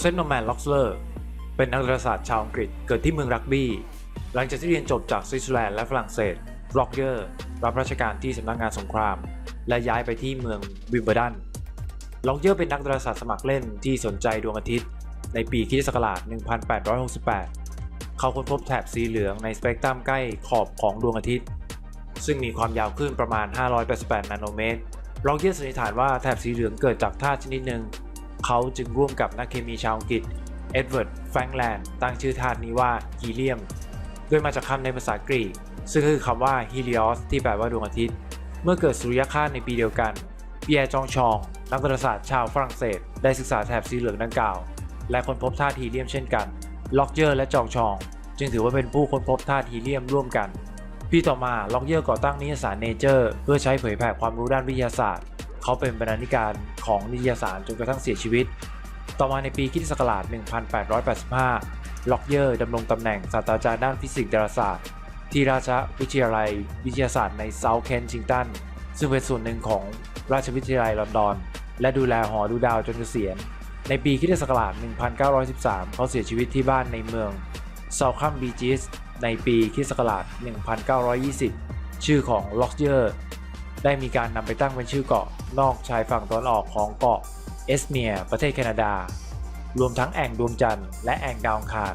เซฟโนแมนล็อกเลอร์เป็นนักดาราศาสตร์ชาวอังกฤษเกิดที่เมืองรักบี้ หลังจากที่เรียนจบจากสวิตเซอร์แลนด์และฝรั่งเศสล็อกเกอร์รับราชการที่สำนักงานสงคราม และย้ายไปที่เมืองวิมเบิลดันล็อกเกอร์เป็นนักดาราศาสตร์สมัครเล่นที่สนใจดวงอาทิตย์ ในปีคิศักราช1868 เขาค้นพบแถบสีเหลืองในสเปกตรัมใกล้ขอบของดวงอาทิตย์ ซึ่งมีความยาวคลื่นประมาณ 588 นาโนเมตรล็อกเกอร์สันนิษฐานว่าแถบสีเหลืองเกิดจากธาตุชนิดหนึ่ง เขาจึงร่วมกับนักเคมีชาวอังกฤษเอ็ดเวิร์ดแฟรงค์แลนด์ตั้งชื่อธาตุนี้ว่าฮีเลียมโดยมาจากคำในภาษากรีก ซึ่งคือคำว่าฮีลิออสที่แปลว่าดวงอาทิตย์ เมื่อเกิดสุริยคราสในปีเดียวกันเปียร์จองชอง นักดาราศาสตร์ชาวฝรั่งเศส ได้ศึกษาแถบสีเหลืองดังกล่าว และค้นพบธาตุฮีเลียมเช่นกัน ล็อกเยอร์และจองชอง จึงถือว่าเป็นผู้ค้นพบธาตุฮีเลียมร่วมกัน ปีต่อมาล็อกเยอร์ก่อตั้งนิตยสารเนเจอร์เพื่อใช้เผยแพร่ความรู้ด้านวิทยาศาสตร์ เขาเป็นบรรณาธิการของนิตยสารจนกระทั่งเสียชีวิต ต่อมาในปีคริสตศักราช 1885 ล็อกเยอร์ดำรงตำแหน่งศาสตราจารย์ด้านฟิสิกส์ดาราศาสตร์ ที่ราชวิทยาลัยวิทยาศาสตร์ในเซาท์เคนชิงตัน ซึ่งเป็นส่วนหนึ่งของราชวิทยาลัยลอนดอน และดูแลหอดูดาวจนเกษียณ ในปีคริสตศักราช 1913 เขาเสียชีวิตที่บ้านในเมืองเซาคัมบีจิสในปีคริสตศักราช 1920 ชื่อของล็อกเยอร์ได้มีการนำไปตั้งเป็นชื่อเกาะ นอกชายฝั่งตอนออกของเกาะเอสเมียร์ประเทศแคนาดา รวมทั้งแอ่งดวงจันทร์และแอ่งดาวอังคาร